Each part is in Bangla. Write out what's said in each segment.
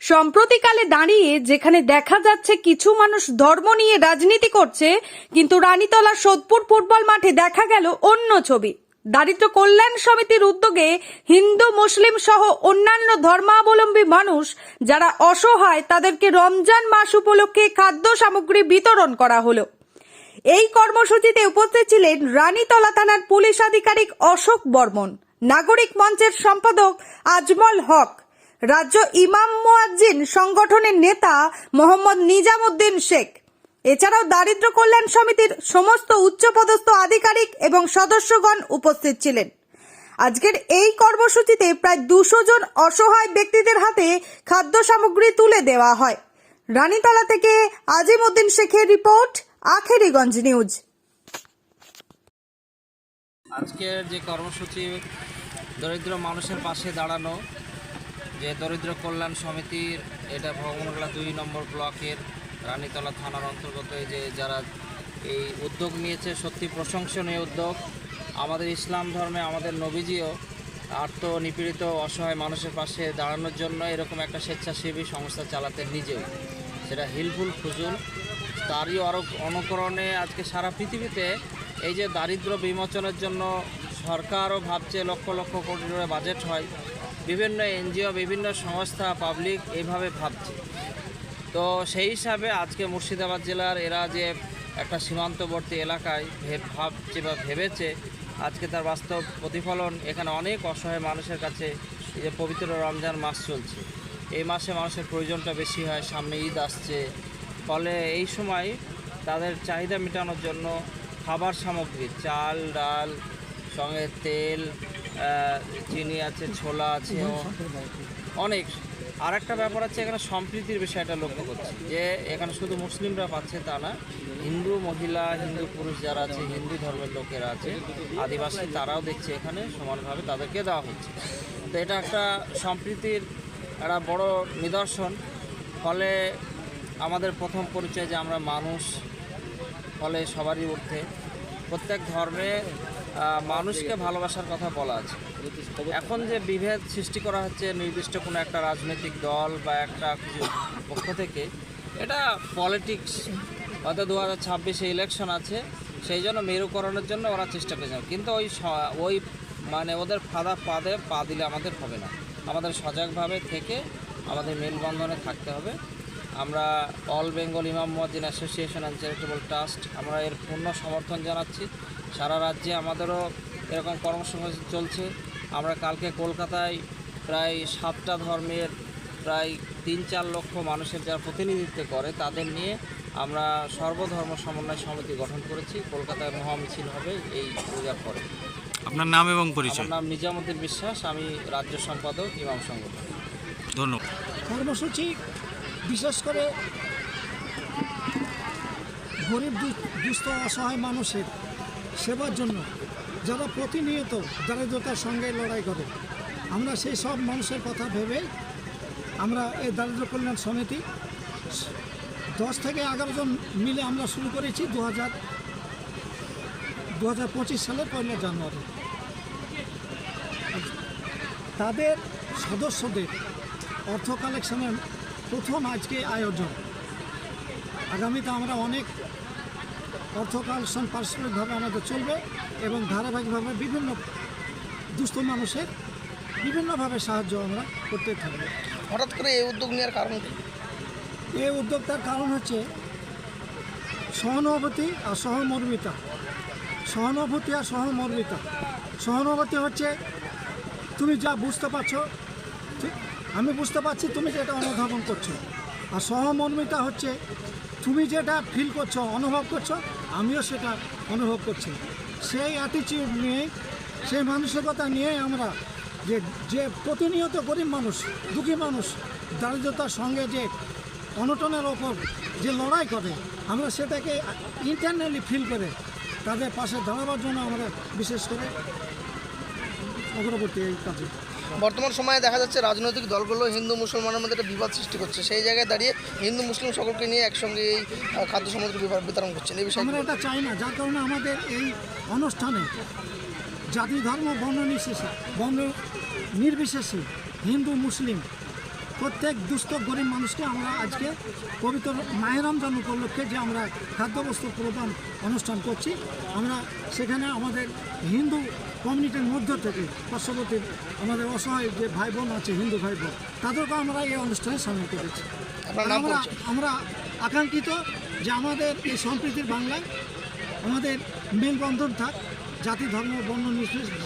সম্প্রতিকালে দাঁড়িয়ে যেখানে দেখা যাচ্ছে কিছু মানুষ ধর্ম নিয়ে রাজনীতি করছে, কিন্তু রানীতলা সোদপুর ফুটবল মাঠে দেখা গেল অন্য ছবি। দারিদ্র কল্যাণ সমিতির উদ্যোগে হিন্দু, মুসলিম সহ অন্যান্য ধর্মাবলম্বী মানুষ যারা অসহায় তাদেরকে রমজান মাস উপলক্ষে খাদ্য সামগ্রী বিতরণ করা হলো। এই কর্মসূচিতে উপস্থিত ছিলেন রানীতলা থানার পুলিশ আধিকারিক অশোক বর্মন, নাগরিক মঞ্চের সম্পাদক আজমল হক রাজ্য ইমাম মুয়াজ্জিন সংগঠনের নেতা মোহাম্মদ নিজামুদ্দিন শেখ। এছাড়াও দারিদ্র কল্যাণ সমিতির সমস্ত উচ্চপদস্থ আধিকারিক এবং সদস্যগণ উপস্থিত ছিলেন। আজকের এই কর্মসূচিতে প্রায় দুশো জন অসহায় ব্যক্তিদের হাতে খাদ্য সামগ্রী তুলে দেওয়া হয়। রানীতলা থেকে আজিমউদ্দিন শেখের রিপোর্ট, আখেরিগঞ্জ নিউজ। আজকের যে কর্মসূচি, দরিদ্র মানুষের পাশে দাঁড়ানো যে দরিদ্র কল্যাণ সমিতির এটা ভগবানগোলা দুই নম্বর ব্লকের রানীতলা থানার অন্তর্গত যে যারা এই উদ্যোগ নিয়েছে, সত্যি প্রশংসনীয় উদ্যোগ। আমাদের ইসলাম ধর্মে আমাদের নবীজিও আর্ত নিপীড়িত অসহায় মানুষের পাশে দাঁড়ানোর জন্য এরকম একটা স্বেচ্ছাসেবী সংস্থা চালাতে নিজেও। সেটা হিলফুল ফুজুল। তারই অনুকরণে আজকে সারা পৃথিবীতে এই যে দারিদ্র বিমোচনের জন্য সরকারও ভাবছে লক্ষ লক্ষ কোটি টাকা বাজেট হয়। বিভিন্ন এনজিও, বিভিন্ন সংস্থা পাবলিক এইভাবে ভাবছে। তো সেই হিসাবে আজকে মুর্শিদাবাদ জেলার এরা যে একটা সীমান্তবর্তী এলাকায় ভাবছে বা ভেবেছে, আজকে তার বাস্তব প্রতিফলন এখানে অনেক অসহায় মানুষের কাছে এই যে পবিত্র রমজান মাস চলছে। এই মাসে মানুষের প্রয়োজনটা বেশি হয়, সামনে ঈদ আসছে। ফলে এই সময় তাদের চাহিদা মেটানোর জন্য খাবার সামগ্রী, চাল, ডাল, সঙ্গে তেল চিনি আছে, ছোলা আছে অনেক। আর একটা ব্যাপার আছে এখানে সম্প্রীতির বিষয়টা লক্ষ্য করছি, যে এখানে শুধু মুসলিমরা পাচ্ছে তা না, হিন্দু মহিলা, হিন্দু পুরুষ যারা আছে, হিন্দু ধর্মের লোকেরা আছে, আদিবাসী তারাও দেখছে এখানে, সমানভাবে তাদেরকে দেওয়া হচ্ছে। তো এটা একটা সম্প্রীতির একটা বড় নিদর্শন। ফলে আমাদের প্রথম পরিচয় যে আমরা মানুষ, ফলে সবারই ঊর্ধ্বে। প্রত্যেক ধর্মে মানুষকে ভালোবাসার কথা বলা আছে। এখন যে বিভেদ সৃষ্টি করা হচ্ছে, নির্দিষ্ট কোনো একটা রাজনৈতিক দল বা একটা কিছু পক্ষ থেকে, এটা পলিটিক্স হয়তো দু হাজার ছাব্বিশে ইলেকশন আছে, সেই জন্য মেরুকরণের জন্য ওরা চেষ্টা করেছে কিন্তু ওই ওই মানে ওদের ফাদা পাদে পা দিলে আমাদের হবে না। আমাদের সজাগভাবে থেকে আমাদের মেলবন্ধনে থাকতে হবে। আমরা অল বেঙ্গল ইমাম মুয়াজ্জিন অ্যাসোসিয়েশন অ্যান্ড চ্যারিটেবল ট্রাস্ট আমরা এর পূর্ণ সমর্থন জানাচ্ছি। সারা রাজ্যে আমাদেরও এরকম কর্মসূচি চলছে। আমরা কালকে কলকাতায় প্রায় সাতটা ধর্মের প্রায় তিন চার লক্ষ মানুষের যারা প্রতিনিধিত্ব করে তাদের নিয়ে আমরা সর্বধর্ম সমন্বয় সমিতি গঠন করেছি। কলকাতায় মহামিছিল হবে এই পূজার পরে। আপনার নাম এবং পরিচয়? আমার নাম নিজামুদ্দিন বিশ্বাস আমি রাজ্য সম্পাদক ইমাম সংগঠন। ধন্যবাদ। কর্মসূচি বিশেষ করে গরিব দুস্থ, অসহায় মানুষের সেবার জন্য যারা প্রতিনিয়ত দারিদ্রতার সঙ্গে লড়াই করে, আমরা সেই সব মানুষের কথা ভেবে আমরা এই দারিদ্র কল্যাণ সমিতি দশ থেকে এগারো জন মিলে আমরা শুরু করেছি দু হাজার দু হাজার পঁচিশ সালের পয়লা জানুয়ারি। তাদের সদস্যদের অর্থ কালেকশনের প্রথম আজকে আয়োজন। আগামীতে আমরা অনেক অর্থ কালেকশন পারস্পরিকভাবে আমাদের চলবে এবং ধারাবাহিকভাবে বিভিন্ন দুস্থ মানুষের বিভিন্নভাবে সাহায্য আমরা করতে থাকব। হঠাৎ করে এই উদ্যোগ নেওয়ার কারণ এই উদ্যোক্তার কারণ হচ্ছে সহানুভূতি আর সহমর্মিতা। সহানুভূতি আর সহমর্মিতা। সহানুভূতি হচ্ছে তুমি যা বুঝতে পারছ ঠিক আমি বুঝতে পারছি তুমি যেটা অনুধাবন করছ। আর সহমর্মিতা হচ্ছে, তুমি যেটা ফিল করছ, অনুভব করছ, আমিও সেটা অনুভব করছি। সেই অ্যাটিচিউড নিয়ে, সেই মানসিকতা নিয়ে আমরা যে যে প্রতিনিয়ত গরিব মানুষ, দুঃখী মানুষ, দারিদ্রতার সঙ্গে যে অনটনের ওপর যে লড়াই করে, আমরা সেটাকে ইন্টারনালি ফিল করে তাদের পাশে দাঁড়াবার জন্য আমরা বিশেষ করে অগ্রবর্তী এই কাজে। বর্তমান সময়ে দেখা যাচ্ছে রাজনৈতিক দলগুলো হিন্দু মুসলমানের মধ্যে একটা বিবাদ সৃষ্টি করছে। সেই জায়গায় দাঁড়িয়ে হিন্দু মুসলিম সকলকে নিয়ে একসঙ্গে এই খাদ্য সামগ্রী বিতরণ করছেন। এই বিষয়ে আমরা এটা চাই না, যার কারণে আমাদের এই অনুষ্ঠানে জাতি ধর্ম, বর্ণ নির্বিশেষে বর্ণ নির্বিশেষে হিন্দু, মুসলিম প্রত্যেক দুস্থ গরিব মানুষকে আমরা আজকে পবিত্র মায়ের রমজান উপলক্ষে যে আমরা খাদ্যবস্তু প্রদান অনুষ্ঠান করছি আমরা সেখানে আমাদের হিন্দু কমিউনিটির মধ্য থেকে পার্শ্ববর্তী আমাদের অসহায় যে ভাই বোন আছে হিন্দু ভাই বোন তাদেরকে আমরা এই অনুষ্ঠানে সামিল করেছি। আমরা আমরা আকাঙ্ক্ষিত যে আমাদের এই সম্প্রীতির বাংলায় আমাদের মেলবন্ধন থাক জাতি ধর্ম বর্ণ নির্বিশেষে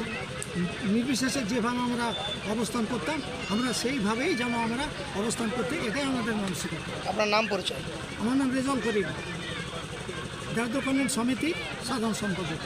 নির্বিশেষে যেভাবে আমরা অবস্থান করতাম আমরা সেইভাবেই যেন আমরা অবস্থান করতে এটাই আমাদের মানসিকতা। আপনার নাম পরিচয়? আমার নাম রেজল করিম। কল্যাণ সমিতি সাধারণ সম্পাদক।